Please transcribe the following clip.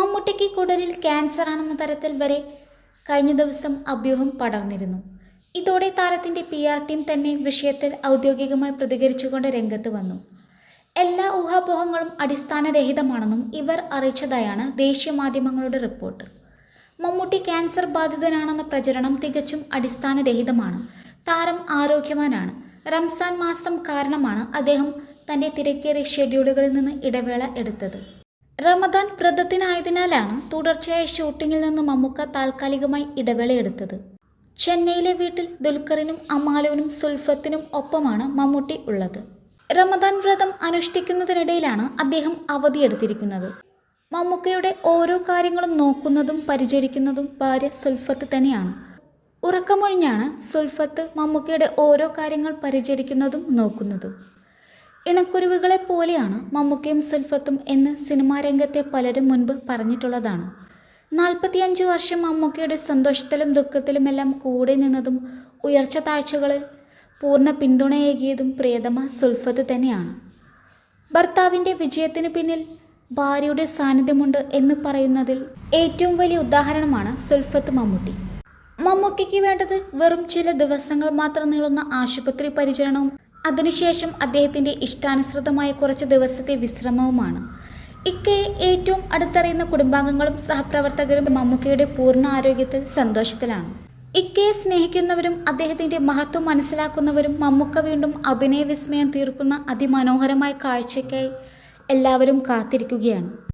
മമ്മൂട്ടിക്ക് കുടലിൽ ക്യാൻസർ ആണെന്ന തരത്തിൽ വരെ കഴിഞ്ഞ ദിവസം അഭ്യൂഹം പടർന്നിരുന്നു. ഇതോടെ താരത്തിന്റെ പി ആർ ടീം തന്നെ വിഷയത്തിൽ ഔദ്യോഗികമായി പ്രതികരിച്ചുകൊണ്ട് രംഗത്ത് വന്നു. എല്ലാ ഊഹാപോഹങ്ങളും അടിസ്ഥാനരഹിതമാണെന്നും ഇവർ അറിയിച്ചതായാണ് ദേശീയ മാധ്യമങ്ങളുടെ റിപ്പോർട്ട്. മമ്മൂട്ടി ക്യാൻസർ ബാധിതനാണെന്ന പ്രചരണം തികച്ചും അടിസ്ഥാനരഹിതമാണ്. താരം ആരോഗ്യവാനാണ്. റംസാൻ മാസം കാരണമാണ് അദ്ദേഹം തന്റെ തിരക്കേറിയ ഷെഡ്യൂളുകളിൽ നിന്ന് ഇടവേള എടുത്തത്. റമദാൻ വ്രതത്തിനായതിനാലാണ് തുടർച്ചയായ ഷൂട്ടിങ്ങിൽ നിന്ന് മമ്മൂക്ക താൽക്കാലികമായി ഇടവേള എടുത്തത്. ചെന്നൈയിലെ വീട്ടിൽ ദുൽഖറിനും അമാലുവിനും സുൽഫത്തിനും ഒപ്പമാണ് മമ്മൂട്ടി ഉള്ളത്. റമദാൻ വ്രതം അനുഷ്ഠിക്കുന്നതിനിടയിലാണ് അദ്ദേഹം അവധിയെടുത്തിരിക്കുന്നത്. മമ്മൂക്കയുടെ ഓരോ കാര്യങ്ങളും നോക്കുന്നതും പരിചരിക്കുന്നതും ഭാര്യ സുൽഫത്ത് തന്നെയാണ്. ഉറക്കമൊഴിഞ്ഞാണ് സുൽഫത്ത് മമ്മൂക്കയുടെ ഓരോ കാര്യങ്ങൾ പരിചരിക്കുന്നതും നോക്കുന്നതും. ഇണക്കുരുവികളെ പോലെയാണ് മമ്മൂക്കയും സുൽഫത്തും എന്ന് സിനിമാ രംഗത്തെ പലരും മുൻപ് പറഞ്ഞിട്ടുള്ളതാണ്. നാൽപ്പത്തിയഞ്ച് വർഷം മമ്മൂക്കയുടെ സന്തോഷത്തിലും ദുഃഖത്തിലുമെല്ലാം കൂടെ നിന്നതും ഉയർച്ച താഴ്ചകളിൽ പൂർണ പിന്തുണയേകിയതും പ്രിയതമ സുൽഫത്ത് തന്നെയാണ്. ഭർത്താവിന്റെ വിജയത്തിന് പിന്നിൽ ഭാര്യയുടെ സാന്നിധ്യമുണ്ട് എന്ന് പറയുന്നതിൽ ഏറ്റവും വലിയ ഉദാഹരണമാണ് സുൽഫത്ത് മമ്മൂട്ടി. മമ്മൂക്കയ്ക്ക് വേണ്ടത് വെറും ചില ദിവസങ്ങൾ മാത്രം നീളുന്ന ആശുപത്രി പരിചരണവും അതിനുശേഷം അദ്ദേഹത്തിന്റെ ഇഷ്ടാനുസൃതമായ കുറച്ച് ദിവസത്തെ വിശ്രമവുമാണ്. ഇക്കയെ ഏറ്റവും അടുത്തറിയുന്ന കുടുംബാംഗങ്ങളും സഹപ്രവർത്തകരും മമ്മൂക്കയുടെ പൂർണ ആരോഗ്യത്തിൽ സന്തോഷത്തിലാണ്. ഇക്കയെ സ്നേഹിക്കുന്നവരും അദ്ദേഹത്തിന്റെ മഹത്വം മനസ്സിലാക്കുന്നവരും മമ്മൂക്ക വീണ്ടും അഭിനയ വിസ്മയം തീർക്കുന്ന അതിമനോഹരമായ കാഴ്ചയ്ക്കായി എല്ലാവരും കാത്തിരിക്കുകയാണ്.